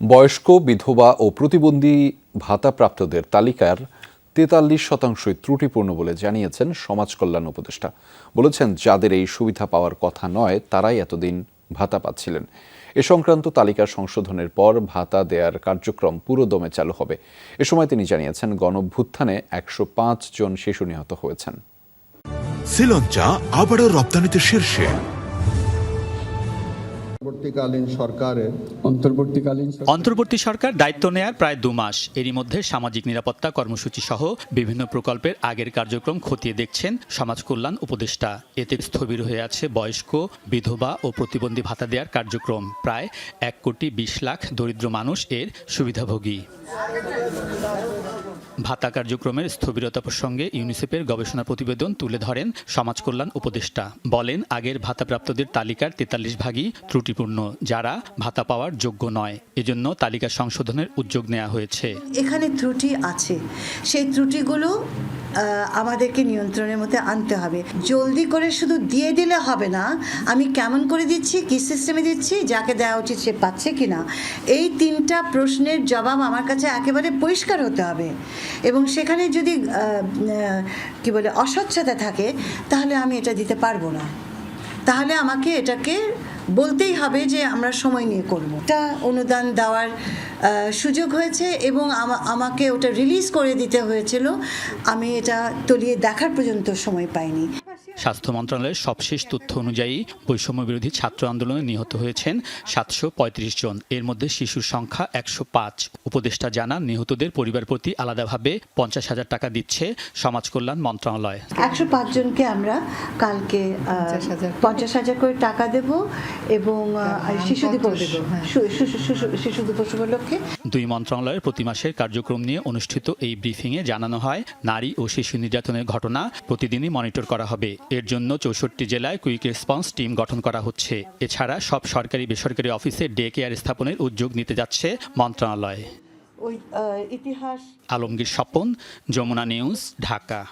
বয়স্ক বিধবা ও প্রতিবন্ধী ভাতাপ্রাপ্তদের তালিকার তেতাল্লিশ শতাংশই ত্রুটিপূর্ণ বলে জানিয়েছেন সমাজ কল্যাণ উপদেষ্টা। বলেছেন, যাদের এই সুবিধা পাওয়ার কথা নয়, তারাই এতদিন ভাতা পাচ্ছিলেন। এ সংক্রান্ত তালিকা সংশোধনের পর ভাতা দেয়ার কার্যক্রম পুরোদমে চালু হবে। এ সময় তিনি জানিয়েছেন, গণভ্যুত্থানে একশো পাঁচ জন শিশু নিহত হয়েছেন। শ্রীলঞ্চা আবারও রপ্তানিতে শীর্ষে। পরবর্তীকালীন সরকারের অন্তর্বর্তীকালীন অন্তর্বর্তী সরকার দায়িত্ব নেয়ার প্রায় দু মাস। এরই মধ্যে সামাজিক নিরাপত্তা কর্মসূচি সহ বিভিন্ন প্রকল্পের আগের কার্যক্রম খতিয়ে দেখছেন সমাজ কল্যাণ উপদেষ্টা। এতে স্থবির হয়ে আছে বয়স্ক বিধবা ও প্রতিবন্ধী ভাতা দেওয়ার কার্যক্রম। প্রায় এক কোটি বিশ লাখ দরিদ্র মানুষ এর সুবিধাভোগী। ভাতা কার্যক্রমের স্থবিরতা প্রসঙ্গে ইউনিসেফের গবেষণা প্রতিবেদন তুলে ধরেন সমাজ কল্যাণ উপদেষ্টা। বলেন, আগের ভাতাপ্রাপ্তদের তালিকার তেতাল্লিশ ভাগই ত্রুটিপূর্ণ, যারা ভাতা পাওয়ার যোগ্য নয়। এজন্য তালিকা সংশোধনের উদ্যোগ নেওয়া হয়েছে। এখানে ত্রুটি আছে। সেই ত্রুটিগুলো আমাদেরকে নিয়ন্ত্রণের মধ্যে আনতে হবে। জলদি করে শুধু দিয়ে দিলে হবে না, আমি কেমন করে দিচ্ছি, কী সিস্টেমে দিচ্ছি, যাকে দেওয়া উচিত সে পাচ্ছে কি না, এই তিনটা প্রশ্নের জবাব আমার কাছে একেবারে পরিষ্কার হতে হবে। এবং সেখানে যদি কি বলে, অস্বচ্ছতা থাকে, তাহলে আমি এটা দিতে পারব না। তাহলে আমাকে এটাকে বলতেই হবে যে আমরা সময় নিয়ে করব। এটা অনুদান দেওয়ার সুযোগ হয়েছে এবং আমাকে ওটা রিলিজ করে দিতে হয়েছিল। আমি এটা তলিয়ে দেখার পর্যন্ত সময় পাইনি। স্বাস্থ্য মন্ত্রণালয়ের সবশেষ তথ্য অনুযায়ী বৈষম্য বিরোধী ছাত্র আন্দোলনে নিহত হয়েছেন সাতশো পঁয়ত্রিশ জন। এর মধ্যে শিশুর সংখ্যা একশো পাঁচ। উপদেষ্টা জানান নিহতদের পরিবার প্রতি আলাদাভাবে পঞ্চাশ হাজার টাকা দিচ্ছে সমাজ কল্যাণ মন্ত্রণালয়। একশো জনকে আমরা কালকে পঞ্চাশ হাজার করে। টাকা দেব এবং শিশু দিবস শিশু- শিশু দিবস উপলক্ষে। দুই মন্ত্রণালয়ের প্রতি মাসের কার্যক্রম নিয়ে অনুষ্ঠিত এই ব্রিফিংয়ে জানানো হয় নারী ও শিশু নির্যাতনের ঘটনা প্রতিদিনই মনিটর করা হবে। এর জন্য চৌষট্টি জেলায় কুইক রেসপন্স টিম গঠন করা হচ্ছে। এছাড়া সব সরকারি বেসরকারি অফিসে ডে কেয়ার স্থাপনের উদ্যোগ নিতে যাচ্ছে মন্ত্রণালয়। ইতিহাস আলমগীর স্বপন যমুনা নিউজ ঢাকা।